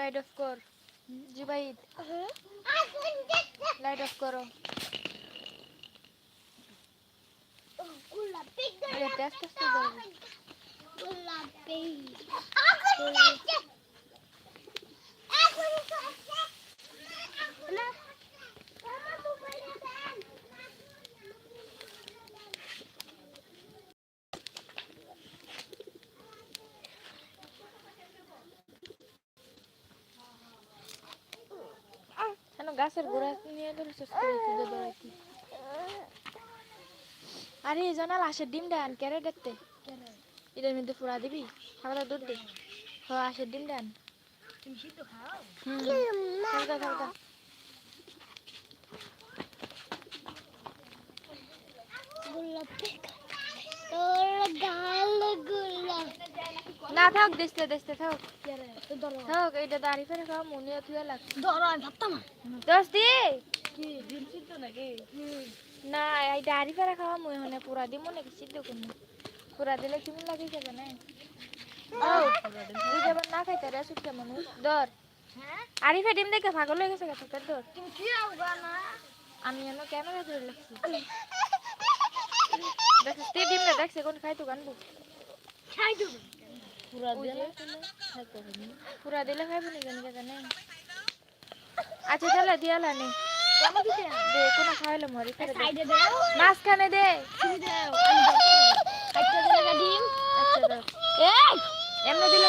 Light off কর Zubaid light off করো আরে আস্তে আস্তে ধরো। কেন গাছের গোড়া নিয়ে ধরেছিস খুঁজে বেড়াইতি আরে জানাল আসে ডিম ডান কেরে দেখতে? এটার মধ্যে পুরা দিবি খাবার দুধ দে। হ আসে ডিম ডান হুম থাকতা থাকতা না থাক দেখতে দেখতে থাক। থাক এটা দাঁড়ি ফেরে খাওয়া মনে তুই লাগ দোষ দি না এই দাঁড়ি ফেরা খাওয়া মই হনে পুরা দি মনে কি সিদ্ধ করনি পুরা দিলে কেমন লাগে যাবে না? তুই যাবার না খাইতে রে সুটকে মানুষ দর আরিফে ডিম দেখে পাগল হয়ে গেছে গেছে দর আমি এমন ক্যামেরা ধরে লাগছি দেখছিস তুই ডিমটা দেখছে কোন খাইতো গানবো পুরা দিলে খাইব নি। কেন কে জানে আচ্ছা তাহলে দিয়ালা নি। দে কোনো খাইলে মরি ফেরে দে। মাঝখানে দে। এমনি দিলে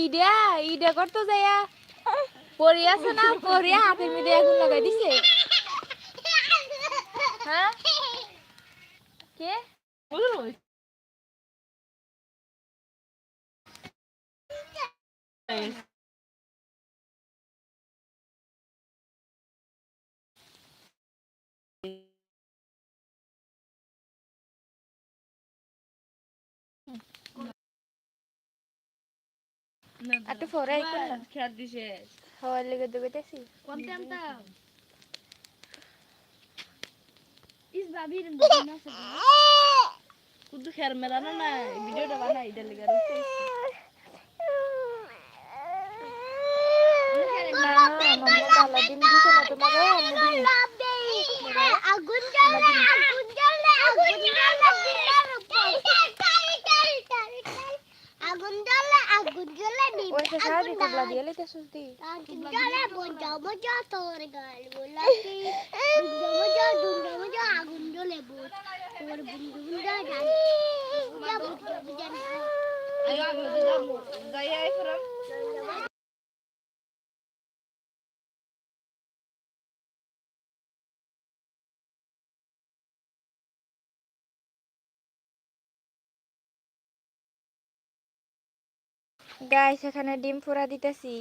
ইডা ইডা করতে যাইয়া পরি আছে না পরি হাতের মধ্যে আগুন লাগাই দিছে। হ্যাঁ? কে? আটু ফরে আইকুন না খেয়াল দিছে হওয়ার লেগে দেবেতেছি কুদু খেয়াল মেলানো না ভিডিওটা বানাই এটা লেগে না মাম্মা বালা দিন দিছে না তোমার আম্মু দিন আগুন জ্বলে আগুন জ্বলে আগুন জ্বলে আগুন জ্বলে আগুন জ্বলে ওই তো সারাদিন কবলা দিয়ে লইতে সুস্তি জ্বলে মজা মজা তোর গাল গোলাপি দুন্ডা মজা দুন্ডা মজা আগুন জ্বলে বোঝ তোর বুন্ডু বুন্ডা ডাল বুন্ডা বুন্ডা বুন্ডা আyo aku udah jamu gaya Efram guys এখানে ডিম ফোড়া দিতেছি।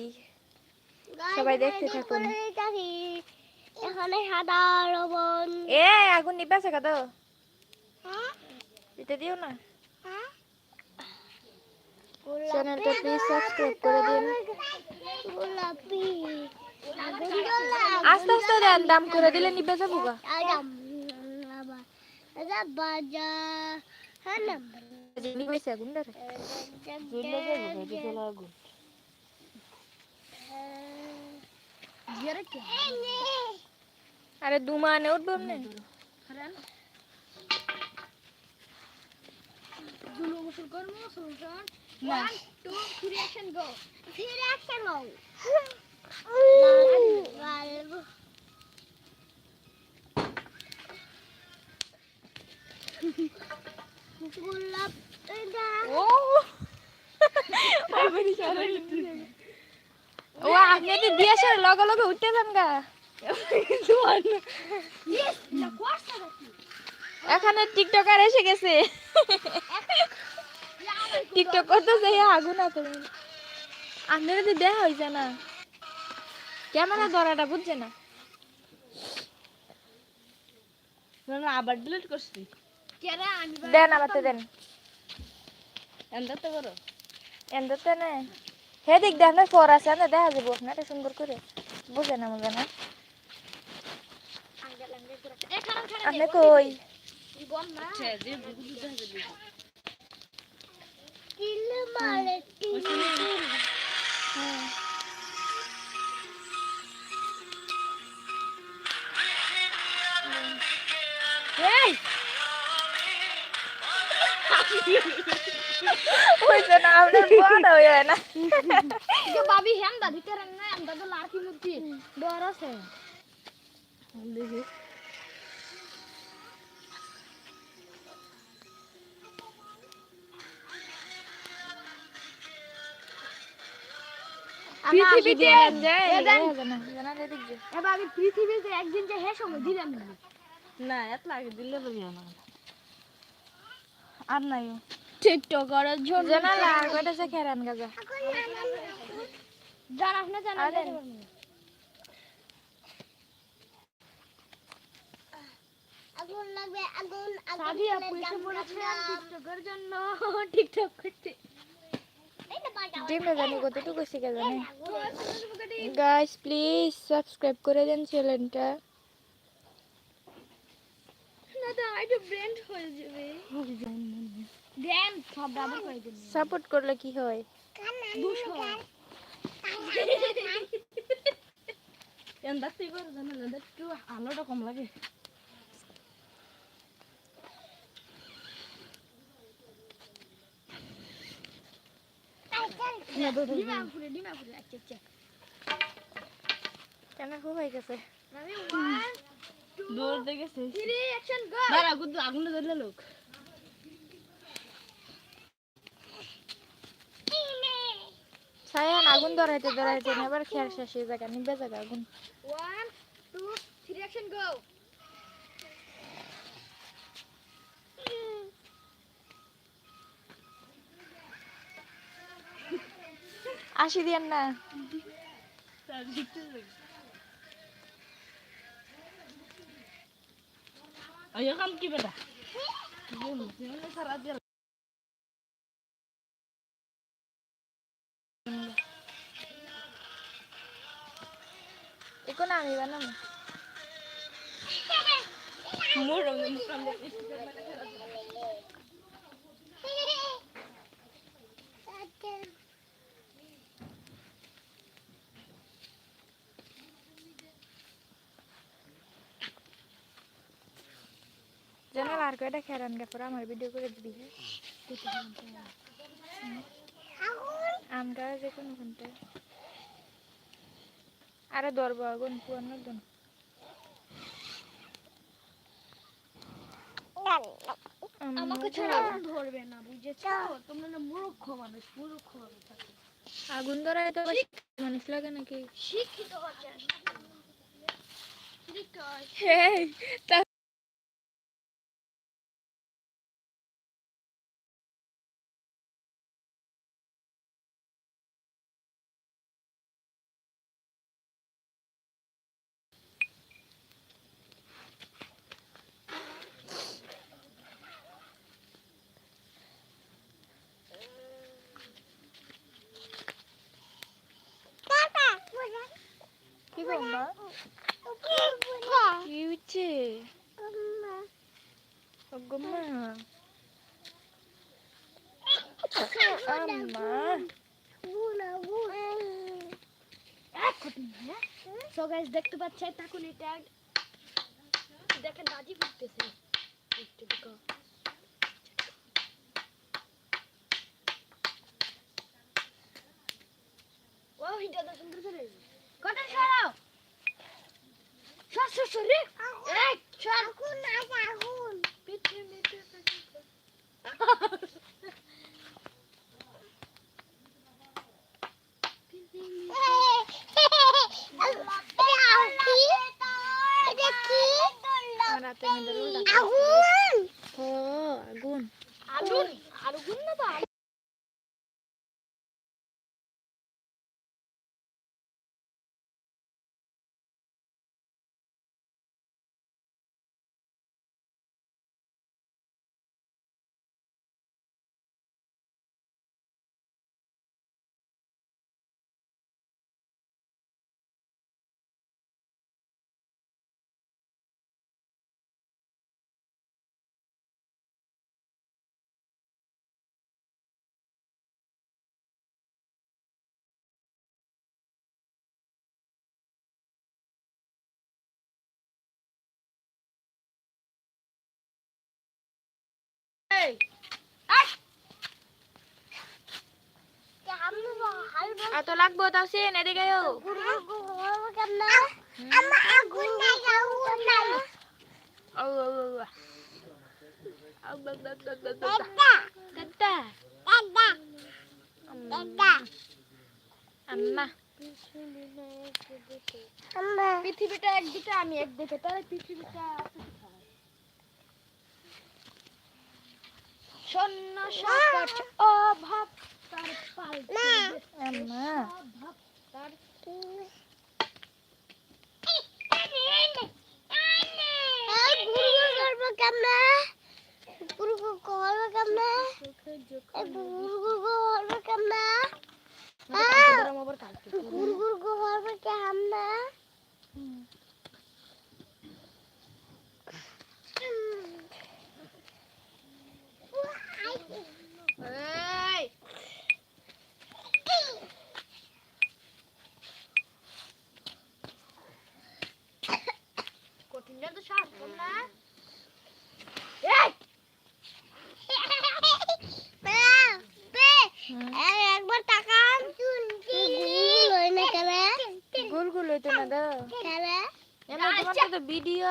সবাই দেখতে থাকুন। এখানে সাদা লবণ। এ আগুন নিবাছে কত দিতে দিও না। চ্যানেলটা প্লিজ সাবস্ক্রাইব করে দিন। গোলাপি। আস্তে আস্তে দেন দাম করে দিলে নিবে যাব গা। এটা বাজা। হ্যাঁ না। নিবেছে আগুন ধরে। Di agun জিয়ারে কি আরে উঠবো না দুলো গোসল করব সলুশন না। টু থ্রি অ্যাকশন গো ফিরে আসছে নৌ গোলাপ ও। ও আপনি তো দিয়ে লগে লগে উঠতে যান গা। এখানে টিকটকার এসে গেছে। টিকটক করতে যাই আগুন আছে। আপনারা তো দেখা হয়েছে না ক্যামেরা ধরাটা বুঝছে না? না আবার ডিলিট করছি। কেরা দেন আমার তো দেন। এন্দাতে করো। এন্দতে নে। হে দিক দেখ না ফর আছে না দেখা যাব আপনারা সুন্দর করে। বুঝে না মজা না। আপনি কই? আচ্ছা যে না আপনার বড় হয়ে না। যে বাবি হেম দাদি না আমরা তো লাড়কি মূর্তি ডর আছে। দেখি। পৃথিবীতে পৃথিবীতে একদিন যে হে সময় দিলেন না। না এত লাগে দিলে আর নাই টিকটক করার জন্য জানা লাগবে সে খেরান গাজা? জানাস না জানাস আরে। আগুন লাগবে আগুন সাদিয়া পয়সা পড়েছে টিকটকের জন্য টিকটক করতে ডিমটা জানি কতটুকু শিখে জানে। গাইস প্লিজ সাবস্ক্রাইব করে দেন চ্যানেলটা। না তো আইটা ব্র্যান্ড হয়ে যাবে। দেন সব ডাবল করে দিন সাপোর্ট করলে কি হয়? দুশো। এন্দাতে করো জানো না একটু আলোটা কম লাগে। আচ্ছা আচ্ছা। কেন খুব হয়ে গেছে? দাঁড়া ধরলে লোক। সায়ান আগুন ধরাইতে ধরাইতে এবার খেয়ার শেষ হয়ে জায়গা নিবে জায়গা আগুন। One two three action go আসি দিয়েন না। কাম কি বেটা? সারা দিন আমি বানাবো জানাল আর কয়টা খেরান গে পরে আমার ভিডিও করে দিবি আমরা যে কোনো ঘন্টায় আরে ধরবো আগুন পুরানো দিন আমাকে ছাড়া আগুন ধরবে না বুঝেছ? তোমরা না মূর্খ মানুষ মূর্খ মানুষ আগুন ধরায় তো মানুষ লাগে নাকি? শিক্ষিত হচ্ছে শিক্ষিত হেই তা কি গো মা কি হচ্ছে গম্মা আম্মা হ্যাঁ সো গাইস দেখতে পাচ্ছেন? তখন এটা দেখেন বাজি ফুটতেছে একটু দেখো। ও এটা তো সুন্দর করে কটা সরাও? সর সর সর রে এই সর আগুন আগুন পিঠে মেটে আমার রাতে আগুন আগুন না তো দাদা আম্মা, দাদা। আম্মা। আম্মা। পৃথিবীটা একদিকে আমি একদিকে তাহলে পৃথিবীটা সাপট অভাব তার পাল মা। আম্মা অভাব তার গুরু করব কেমনে চোখে গুরু করব কেমনে আবার কালকে গুরু গুরু করব কেমনে এই কঠিনটা তো কম না এই! একবার তাকান। গুরু না কেমনে গোল গোল হইতো না তোমার তো ভিডিও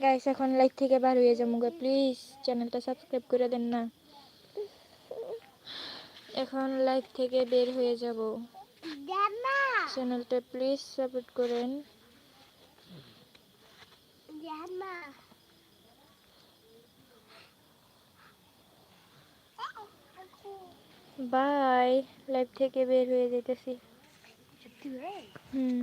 গাইস এখন লাইভ থেকে বার হয়ে যাব প্লিজ চ্যানেলটা সাবস্ক্রাইব করে দেন না। এখন লাইভ থেকে বের হয়ে যাব। চ্যানেলটা প্লিজ সাপোর্ট করেন। বাই লাইভ থেকে বের হয়ে রে হুম।